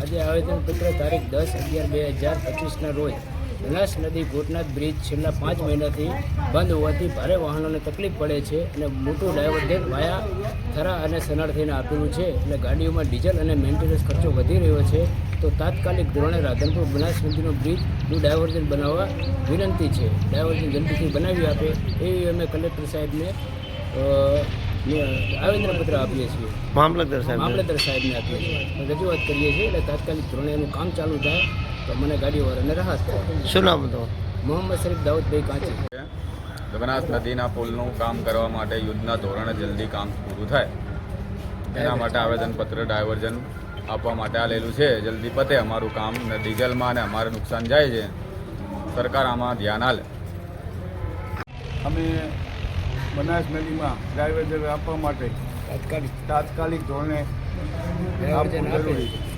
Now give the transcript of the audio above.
આજે આવેદનપત્ર તારીખ દસ અગિયાર બે હજાર પચીસના રોજ બનાસ નદી ભૂતનાથ બ્રિજ છેલ્લા પાંચ મહિનાથી બંધ હોવાથી ભારે વાહનોને તકલીફ પડે છે અને મોટું ડાયવર્ટેન વાયા થરા અને સનાળથીને આપેલું છે એટલે ગાડીઓમાં ડીઝલ અને મેન્ટેનન્સ ખર્ચો વધી રહ્યો છે, તો તાત્કાલિક ધોરણે રાધનપુર બનાસ નદીનો બ્રિજનું ડાયવર્જન બનાવવા વિનંતી છે. ડાયવર્જન જલ્દીથી બનાવી આપે, એવી અમે કલેક્ટર સાહેબને આવેદનપત્ર આપીએ છીએ. મામલતદાર સાહેબ મામલતદાર સાહેબને આપીએ છીએ. રજૂઆત કરીએ છીએ એટલે તાત્કાલિક ધોરણે એનું કામ ચાલુ થાય તો મને ગાડીવાળાને રાહત થાય શું નામ હતું? મોહમ્મદ શરીફ દાઉદભાઈ કાંચી. ગગનાથ નદીના પુલનું કામ કરવા માટે યુદ્ધના ધોરણે જલ્દી કામ પૂરું થાય. એના માટે આવેદનપત્ર ડાયવર્ઝન આપવા માટે આલેલું છે. જલ્દી પતે અમારું કામ ને ડીઝલમાં ને અમારે નુકસાન જાય છે. સરકાર આમાં ધ્યાન આલે. અમે બનાસ નદીમાં ડ્રાઈવર આપવા માટે તાત્કાલિક. તાત્કાલિક ધોરણે આપવું જરૂરી છે.